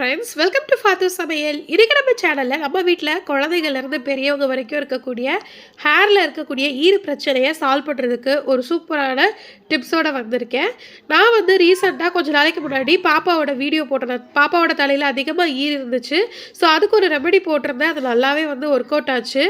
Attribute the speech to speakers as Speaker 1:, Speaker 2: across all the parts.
Speaker 1: Friends welcome to ஃபாத்து சமையல் இன்றைக்கி நம்ம சேனலில் நம்ம வீட்டில் குழந்தைகள்லேருந்து பெரியவங்க வரைக்கும் இருக்கக்கூடிய ஹேரில் இருக்கக்கூடிய ஈறு பிரச்சனையை சால்வ் பண்ணுறதுக்கு ஒரு சூப்பரான டிப்ஸோடு வந்திருக்கேன். நான் வந்து ரீசெண்டாக கொஞ்சம் நாளைக்கு முன்னாடி பாப்பாவோட வீடியோ போட்டிருந்தேன் பாப்பாவோட தலையில் அதிகமாக ஈர் இருந்துச்சு. ஸோ அதுக்கு ஒரு ரெமெடி போட்டிருந்தேன். அது நல்லாவே வந்து ஒர்க் அவுட் ஆச்சு.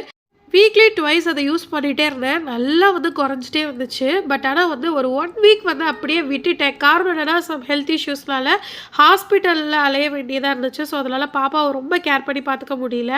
Speaker 1: வீக்லி டுவைஸ் அதை யூஸ் பண்ணிகிட்டே இருந்தேன். நல்லா வந்து குறைஞ்சிட்டே வந்துச்சு. பட் ஆனால் வந்து ஒரு ஒன் வீக் வந்து அப்படியே விட்டுட்டேன். காரணம் என்னென்னா சம் ஹெல்த் இஷ்யூஸ்னால ஹாஸ்பிட்டலில் அலைய வேண்டியதாக இருந்துச்சு. ஸோ அதனால் பாப்பாவை ரொம்ப கேர் பண்ணி பார்த்துக்க முடியல.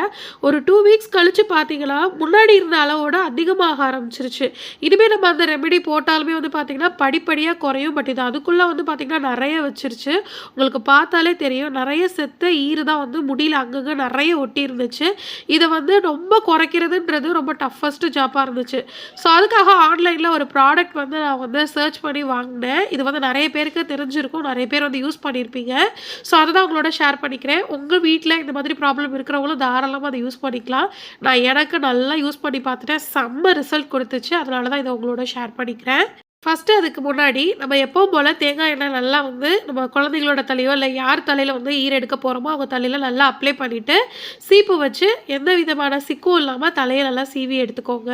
Speaker 1: ஒரு டூ வீக்ஸ் கழித்து பார்த்தீங்கன்னா முன்னாடி இருந்த அளவோட அதிகமாக ஆரம்பிச்சிருச்சு. இனிமேல் நம்ம அந்த ரெமெடி போட்டாலுமே வந்து பார்த்திங்கன்னா படிப்படியாக குறையும். பட் இது அதுக்குள்ளே வந்து பார்த்திங்கன்னா நிறைய வச்சிருச்சு. உங்களுக்கு பார்த்தாலே தெரியும். நிறைய செத்த ஈறு தான் வந்து முடியல. அங்கங்கே நிறைய ஒட்டி இருந்துச்சு. இதை வந்து ரொம்ப குறைக்கிறதுன்றது ரொம்ப டஃபஸ்ட்டு ஜாப்பாக இருந்துச்சு. ஸோ அதுக்காக ஆன்லைனில் ஒரு ப்ராடக்ட் வந்து நான் வந்து சர்ச் பண்ணி வாங்கினேன். இது வந்து நிறைய பேருக்கு தெரிஞ்சிருக்கும். நிறைய பேர் வந்து யூஸ் பண்ணியிருப்பீங்க ஸோ அதை தான் உங்களோட ஷேர் பண்ணிக்கிறேன். உங்கள் வீட்டில் இந்த மாதிரி ப்ராப்ளம் இருக்கிறவங்களும் தாராளமாக அதை யூஸ் பண்ணிக்கலாம். நான் எனக்கு நல்லா யூஸ் பண்ணி பார்த்துட்டேன். செம்ம ரிசல்ட் கொடுத்துச்சு. அதனால தான் இதை உங்களோட ஷேர் பண்ணிக்கிறேன். ஃபஸ்ட்டு அதுக்கு முன்னாடி நம்ம எப்போவும் போல் தேங்காய் எண்ணெய் நல்லா வந்து நம்ம குழந்தைங்களோட தலையோ இல்லை யார் தலையில் வந்து ஈர எடுக்க போகிறோமோ அவங்க தலையில் நல்லா அப்ளை பண்ணிவிட்டு சீப்பு வச்சு எந்த விதமான சிக்கும் இல்லாமல் தலையை நல்லா சீவி எடுத்துக்கோங்க.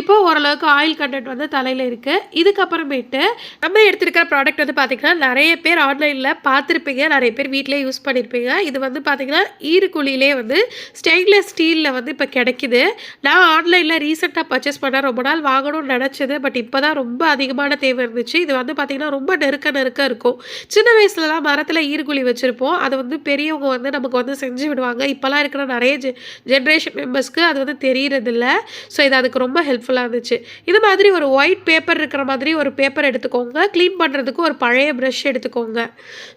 Speaker 1: இப்போ ஓரளவுக்கு ஆயில் கண்டென்ட் வந்து தலையில் இருக்குது இதுக்கப்புறமேட்டு நம்ம எடுத்துருக்கிற ப்ராடக்ட் வந்து பார்த்திங்கன்னா நிறைய பேர் ஆன்லைனில் பார்த்துருப்பீங்க. நிறைய பேர் வீட்டிலே யூஸ் பண்ணியிருப்பீங்க இது வந்து பார்த்திங்கன்னா ஈருக்குழியிலே வந்து ஸ்டெயின்லெஸ் ஸ்டீலில் வந்து இப்போ கிடைக்குது. நான் ஆன்லைனில் ரீசெண்டாக பர்ச்சேஸ் பண்ண ரொம்ப நாள் வாங்கணும்னு நினச்சது. பட் இப்போ தான் ரொம்ப அதிகம் அதிகமான தேவை இருந்துச்சு. இது வந்து பார்த்திங்கன்னா ரொம்ப நெருக்க நெருக்க இருக்கும். சின்ன வயசுலலாம் மரத்தில் ஈர்குழி வச்சுருப்போம். அதை வந்து பெரியவங்க வந்து நமக்கு வந்து செஞ்சு விடுவாங்க. இப்போலாம் இருக்கிற நிறைய ஜெ ஜென்ரேஷன் மெம்பர்ஸ்க்கு அது வந்து தெரியறதில்ல. ஸோ இது அதுக்கு ரொம்ப ஹெல்ப்ஃபுல்லாக இருந்துச்சு. இது மாதிரி ஒரு ஒயிட் பேப்பர் இருக்கிற மாதிரி ஒரு பேப்பர் எடுத்துக்கோங்க. க்ளீன் பண்ணுறதுக்கு ஒரு பழைய ப்ரஷ் எடுத்துக்கோங்க.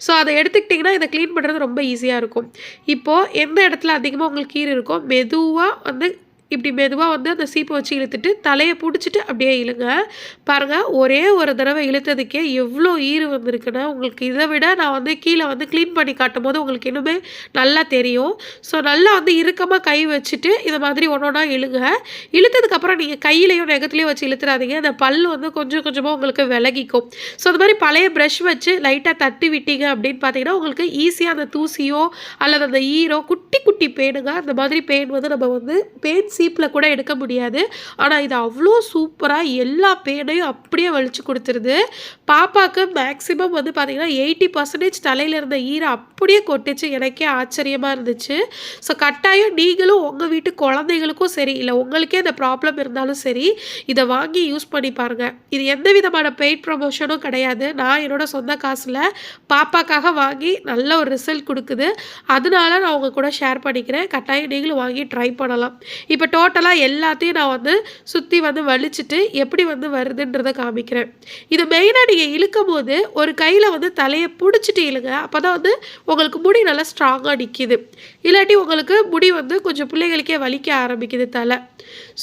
Speaker 1: ஸோ அதை எடுத்துக்கிட்டிங்கன்னா இதை க்ளீன் பண்ணுறது ரொம்ப ஈஸியாக இருக்கும். இப்போது எந்த இடத்துல அதிகமாக உங்களுக்கு கீர் இருக்கோ மெதுவாக வந்து இப்படி மெதுவாக வந்து அந்த சீப்பை வச்சு இழுத்துட்டு தலையை பிடிச்சிட்டு அப்படியே இழுங்க. பாருங்கள் ஒரே ஒரு தடவை இழுத்ததுக்கே எவ்வளோ ஈறு வந்திருக்குன்னா உங்களுக்கு இதை விட நான் வந்து கீழே வந்து க்ளீன் பண்ணி காட்டும் போது உங்களுக்கு இன்னுமே நல்லா தெரியும். ஸோ நல்லா வந்து இறுக்கமாக கை வச்சுட்டு இது மாதிரி ஒன்று ஒன்றா இழுங்க. இழுத்ததுக்கப்புறம் நீங்கள் கையிலையும் நெகத்துலையும் வச்சு இழுத்துறாதீங்க. அந்த பல் வந்து கொஞ்சம் கொஞ்சமாக உங்களுக்கு விலகிக்கும். ஸோ அது மாதிரி பழைய ப்ரஷ் வச்சு லைட்டாக தட்டி விட்டீங்க அப்படின்னு பார்த்தீங்கன்னா உங்களுக்கு ஈஸியாக அந்த தூசியோ அல்லது அந்த ஈரோ குட்டி குட்டி பேனுங்க. அந்த மாதிரி பெயின் வந்து நம்ம வந்து பெயின்ஸ் சீப்பில் கூட எடுக்க முடியாது. ஆனால் இது அவ்வளோ சூப்பராக எல்லா பேனையும் அப்படியே வலிச்சு கொடுத்துருது. பாப்பாவுக்கு மேக்ஸிமம் வந்து பார்த்திங்கன்னா எயிட்டி பர்சன்டேஜ் தலையில் இருந்த ஈரை அப்படியே கொட்டுச்சு. எனக்கே ஆச்சரியமாக இருந்துச்சு. ஸோ கட்டாயம் நீங்களும் உங்கள் வீட்டு குழந்தைகளுக்கும் சரி இல்லை உங்களுக்கே இந்த ப்ராப்ளம் இருந்தாலும் சரி இதை வாங்கி யூஸ் பண்ணி பாருங்கள் இது எந்த விதமான பெயிட் ப்ரொமோஷனும் கிடையாது. நான் என்னோடய சொந்த காசில் பாப்பாக்காக வாங்கி நல்ல ஒரு ரிசல்ட் கொடுக்குது. அதனால நான் உங்கள் கூட ஷேர் பண்ணிக்கிறேன். கட்டாயம் நீங்களும் வாங்கி ட்ரை பண்ணலாம். இப்போ டோட்டலாக எல்லாத்தையும் நான் வந்து சுற்றி வந்து வலிச்சுட்டு எப்படி வந்து வருதுன்றதை காமிக்கிறேன். இது மெயினாக நீங்கள் இழுக்கும் போது ஒரு கையில் வந்து தலையை பிடிச்சிட்டு இழுங்க. அப்போ தான் வந்து உங்களுக்கு முடி நல்லா ஸ்ட்ராங்காக நிற்கிது இல்லாட்டி உங்களுக்கு முடி வந்து கொஞ்சம் பிள்ளைகளுக்கே வலிக்க ஆரம்பிக்குது தலை.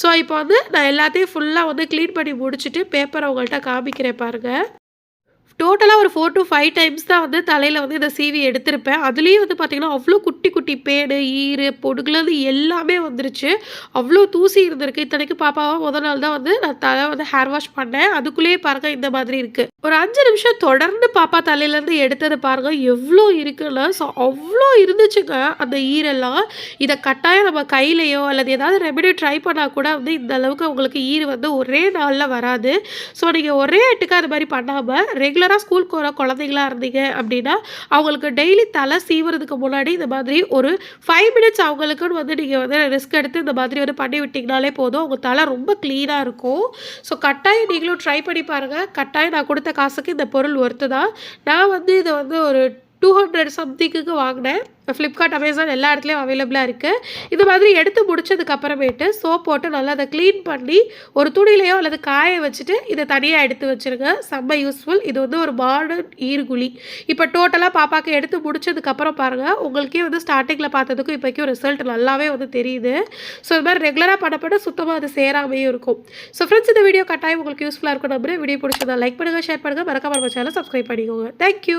Speaker 1: ஸோ இப்போ வந்து நான் எல்லாத்தையும் ஃபுல்லாக வந்து க்ளீன் பண்ணி முடிச்சுட்டு பேப்பரை உங்கள்கிட்ட காமிக்கிறேன் பாருங்கள் டோட்டலாக ஒரு ஃபோர் டு ஃபைவ் டைம்ஸ் தான் வந்து தலையில் வந்து இந்த சீவி எடுத்திருப்பேன். அதுலேயும் வந்து பார்த்திங்கன்னா அவ்வளோ குட்டி குட்டி பேடு ஈரு பொடுகுலது எல்லாமே வந்துருச்சு. அவ்வளோ தூசி இருந்திருக்கு. இத்தனைக்கு பாப்பாவாக முதல் நாள் தான் வந்து நான் தலை வந்து ஹேர் வாஷ் பண்ணேன். அதுக்குள்ளேயே பாருங்கள் இந்த மாதிரி இருக்குது ஒரு அஞ்சு நிமிஷம் தொடர்ந்து பாப்பா தலையிலேருந்து எடுத்ததை பாருங்கள் எவ்வளோ இருக்குன்னா ஸோ அவ்வளோ இருந்துச்சுங்க அந்த ஈரெல்லாம். இதை கட்டாயம் நம்ம கையிலையோ அல்லது ஏதாவது ரெமெடி ட்ரை பண்ணால் கூட வந்து இந்த அளவுக்கு உங்களுக்கு ஈர் வந்து ஒரே நாளில் வராது. ஸோ நீங்கள் ஒரே எட்டுக்கு அது மாதிரி பண்ணாமல் ரெகுலர் ரெகுலராக ஸ்கூல் போகிற குழந்தைங்களா இருந்தீங்க அப்படின்னா அவங்களுக்கு டெய்லி தலை சீவுறதுக்கு முன்னாடி இந்த மாதிரி ஒரு ஃபைவ் மினிட்ஸ் அவங்களுக்குன்னு வந்து நீங்கள் வந்து ரிஸ்க் எடுத்து இந்த மாதிரி வந்து பண்ணி விட்டிங்கனாலே போதும். அவங்க தலை ரொம்ப க்ளீனாக இருக்கும். ஸோ கட்டாயம் நீங்களும் ட்ரை பண்ணி பாருங்கள் கட்டாயம் நான் கொடுத்த காசுக்கு இந்த பொருள் ஒர்த்து தான். நான் வந்து இதை வந்து ஒரு டூ ஹண்ட்ரட் சம்திங்குக்கு வாங்கினேன். ஃப்ளிப்கார்ட் அமேசான் எல்லா இடத்துலையும் அவைலபிளாக இருக்குது இது மாதிரி எடுத்து முடிச்சதுக்கப்புறமேட்டு சோப் போட்டு நல்லா அதை க்ளீன் பண்ணி ஒரு துணிலையோ அல்லது காய வச்சுட்டு இதை தனியாக எடுத்து வச்சுருங்க. செம்ம யூஸ்ஃபுல் இது வந்து ஒரு மாடர்ன் ஈர்குழி. இப்போ டோட்டலாக பாப்பாக்கு எடுத்து முடிச்சதுக்கப்புறம் பாருங்கள் உங்களுக்கே வந்து ஸ்டார்டிங்கில் பார்த்ததுக்கும் இப்போக்கும் ரிசல்ட் நல்லாவே வந்து தெரியுது. ஸோ இது மாதிரி ரெகுலராக பண்ண பண்ண சுத்தமாக அது சேராமையும் இருக்கும். ஸோ ஃப்ரெண்ட்ஸ் இந்த வீடியோ கட்டாயம் உங்களுக்கு யூஸ்ஃபுல்லாக இருக்கும் நம்புறேன். வீடியோ பிடிச்சதா லைக் பண்ணுங்கள் ஷேர் பண்ணுங்கள் மறக்காம நம்ம சேனல் சப்ஸ்கிரைப் பண்ணிக்கோங்க. தேங்க்யூ